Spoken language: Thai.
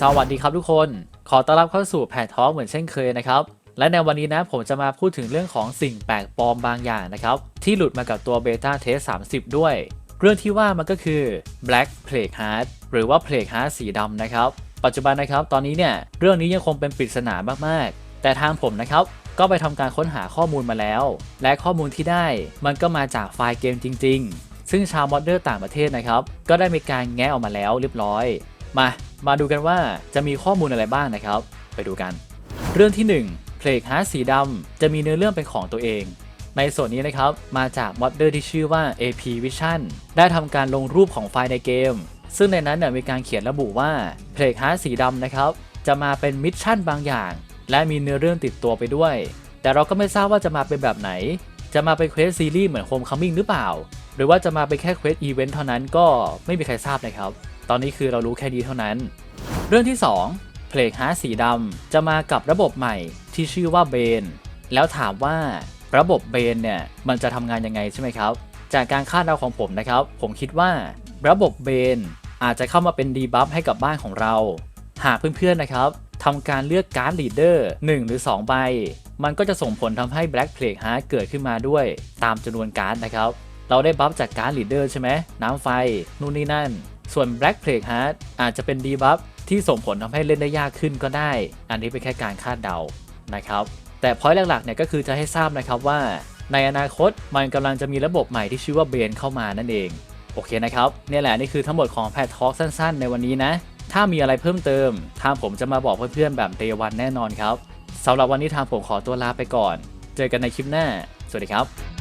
สวัสดีครับทุกคน ขอต้อนรับเข้าสู่แพททอเหมือนเช่นเคยนะครับ และในวันนี้นะผมจะมาพูดถึงเรื่องของสิ่งแปลกปลอมบางอย่างนะครับ ที่หลุดมากับตัวเบต้าเทส30 ด้วย เรื่องที่ว่ามันก็คือ Black Plague Heart หรือว่า Plague Heart สีดำนะครับ ปัจจุบันนะครับ ตอนนี้เนี่ยเรื่องนี้ยังคงเป็นปริศนามากๆ แต่ทางผมนะครับก็ไปทำการค้นหาข้อมูลมาแล้ว และข้อมูลที่ได้มันก็มาจากไฟล์เกมจริง ๆ ซึ่งชาวมอดเดอร์ต่างประเทศนะครับ ก็ได้มีการแงะออกมาแล้วเรียบร้อย มา มาดูกันว่าจะมีข้อมูลอะไรบ้างนะครับ ไปดูกัน เรื่องที่ 1 เพลกฮาร์ดสีดำจะมีเนื้อเรื่องเป็นของตัวเอง ในส่วนนี้นะครับ มาจากมอดเดอร์ที่ชื่อว่า AP Vision ได้ทำการลงรูปของไฟล์ในเกม ซึ่งในนั้นเนี่ยมีการเขียนระบุว่าเพลกฮาร์ดสีดำนะครับ จะมาเป็นมิชชั่นบางอย่าง และมีเนื้อเรื่องติดตัวไปด้วย แต่เราก็ไม่ทราบว่าจะมาเป็นแบบไหน จะมาเป็นเควสซีรีส์เหมือนโฮมคัมมิ่งหรือเปล่า หรือว่าจะมาเป็นแค่เควสอีเวนต์เท่านั้นก็ไม่มีใครทราบนะครับ ตอนนี้คือเรารู้แค่ดีเท่านั้น เรื่องที่ 2 เพลกฮาร์ดสีดำจะมากับระบบใหม่ที่ชื่อว่าเบนแล้วถามว่าระบบเบนเนี่ยมันจะทำงานยังไงใช่ไหมครับ จากการคาดเดาของผมนะครับ ผมคิดว่าระบบเบนอาจจะเข้ามาเป็นดีบัฟให้กับบ้านของเรา หากเพื่อนๆนะครับทำการเลือกการ์ดลีดเดอร์1หรือ 2 ใบ มันก็จะส่งผลทำให้ Black Plague Heart เกิดขึ้นมาด้วย ตามจำนวนการ์ดนะครับ เราได้บัฟจากการ์ดลีดเดอร์ใช่ไหมน้ำไฟ นู่นนี่นั่น ส่วน Black Plague Heart อาจจะเป็นดีบัฟที่ส่งผลทำให้เล่นได้ยากขึ้นก็ได้ อันนี้เป็นแค่การคาดเดานะครับ แต่พอยต์หลักๆเนี่ยก็คือจะให้ทราบนะครับว่า ในอนาคตมันกำลังจะมีระบบใหม่ที่ชื่อว่าเบนเข้ามานั่นเอง โอเคนะครับเนี่ยแหละนี่คือทั้งหมดของแพททอล์กสั้นๆ ในวันนี้นะ ถ้ามีอะไรเพิ่มเติมทางผมจะมาบอกเพื่อนๆแบบเดวันแน่นอนครับสำหรับวันนี้ทางผมขอตัวลาไปก่อน เจอกันในคลิปหน้า สวัสดีครับ